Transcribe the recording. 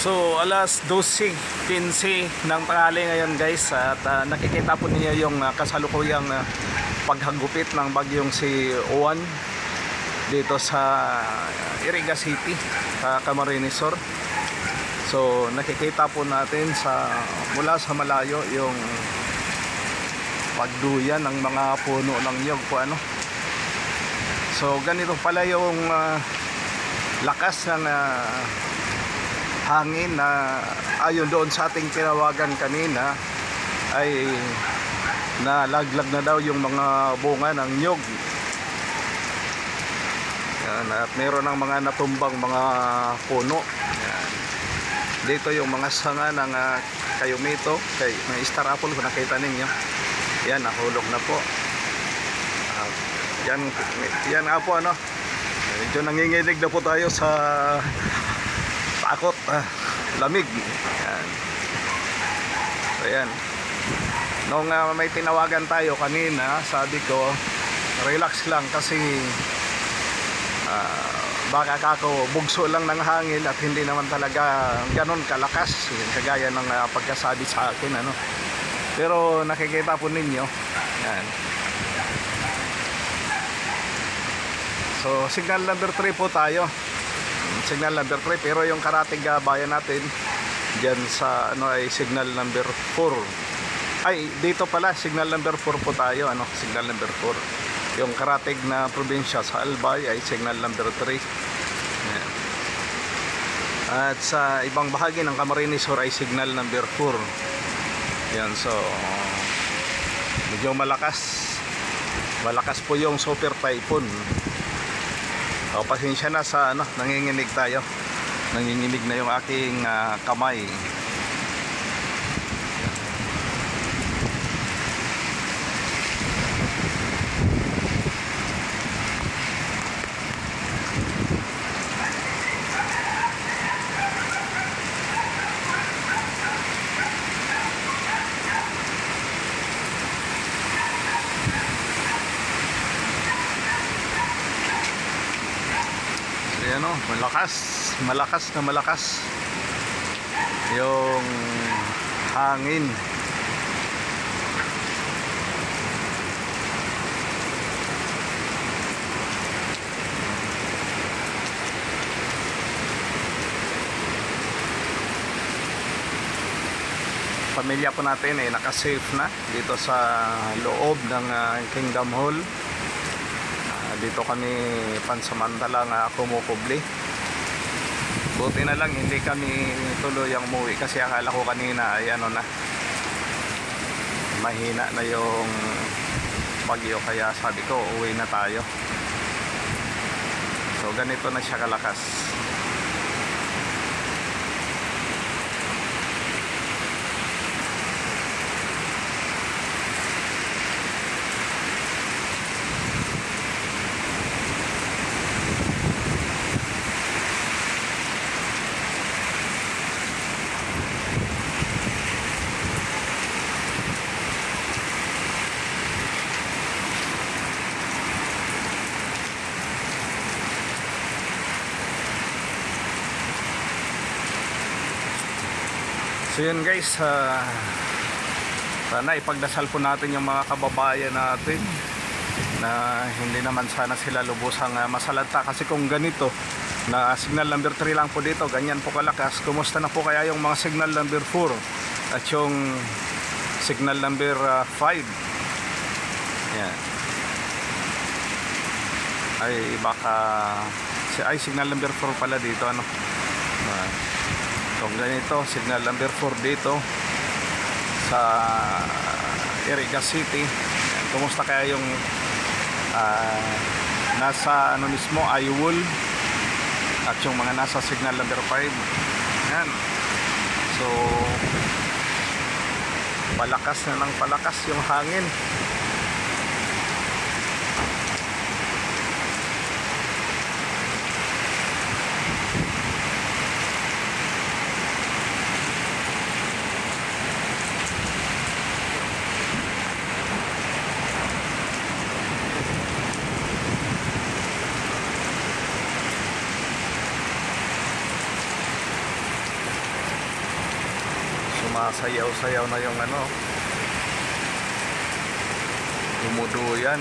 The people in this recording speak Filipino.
So alas 12.15 ng tanghali ngayon guys at ah, nakikita po ninyo yung ah, kasalukuyang ah, paghagupit ng bagyong si Juan dito sa Iriga City sa Camarines Sur. So nakikita po natin sa mula sa malayo yung pagduyan ng mga puno ng nyog po ano. So ganito pala yung ah, lakas ng ah, hangin na ayon doon sa ating tinawagan kanina ay nalaglag na daw yung mga bunga ng nyog. Yan, at meron ng mga natumbang mga puno. Yan. Dito yung mga sanga ng uh, kayumito, kay ng star apple kung nakita ninyo. Yan, nahulog na po. Ah, yan, yan nga po ano. Medyo nanginginig na po tayo sa takot, ah, lamig. Yan. So yan. Nung ah, may tinawagan tayo kanina, sabi ko, relax lang kasi ah, baka kako bugso lang ng hangin at hindi naman talaga ganon kalakas kagaya ng ah, pagkasabi sa akin ano pero nakikita po ninyo yan so signal number 3 po tayo signal number 3 pero yung karatig ah, bayan natin dyan sa ano ay signal number 4 ay dito pala signal number 4 po tayo ano signal number 4 yung karatig na probinsya sa Albay ay signal number 3 Ayan. at sa ibang bahagi ng Camarines Sur ay signal number 4 yan so medyo malakas. Malakas po yung super typhoon o pasensya na sa ano nanginginig tayo. Nanginginig na yung aking ah, kamay So yan o, malakas, malakas na malakas yung hangin. Pamilya po natin ay nakasafe na dito sa loob ng ah, Kingdom Hall. Dito kami pansamantalang uh, kumukubli. Buti na lang hindi kami tuloy ang umuwi kasi akala ko kanina ay ano na mahina na yung bagyo kaya sabi ko uwi na tayo. So ganito na siya kalakas. So yun guys, ah, sana ipagdasal po natin yung mga kababayan natin na hindi naman sana sila lubusang ah, masalanta. Kasi kung ganito na signal number 3 lang po dito, ganyan po kalakas, kumusta na po kaya yung mga signal number 4 at yung signal number 5 yan. Ay baka ay signal number 4 pala dito ano? Ah, kung ganito, signal number 4 dito sa Iriga City. Kumusta kaya yung ah, nasa ano mismo, Ayul at yung mga nasa signal number 5. Yan. So, palakas na ng palakas yung hangin. Sumasayaw-sayaw na yung ano. Dumuduyan.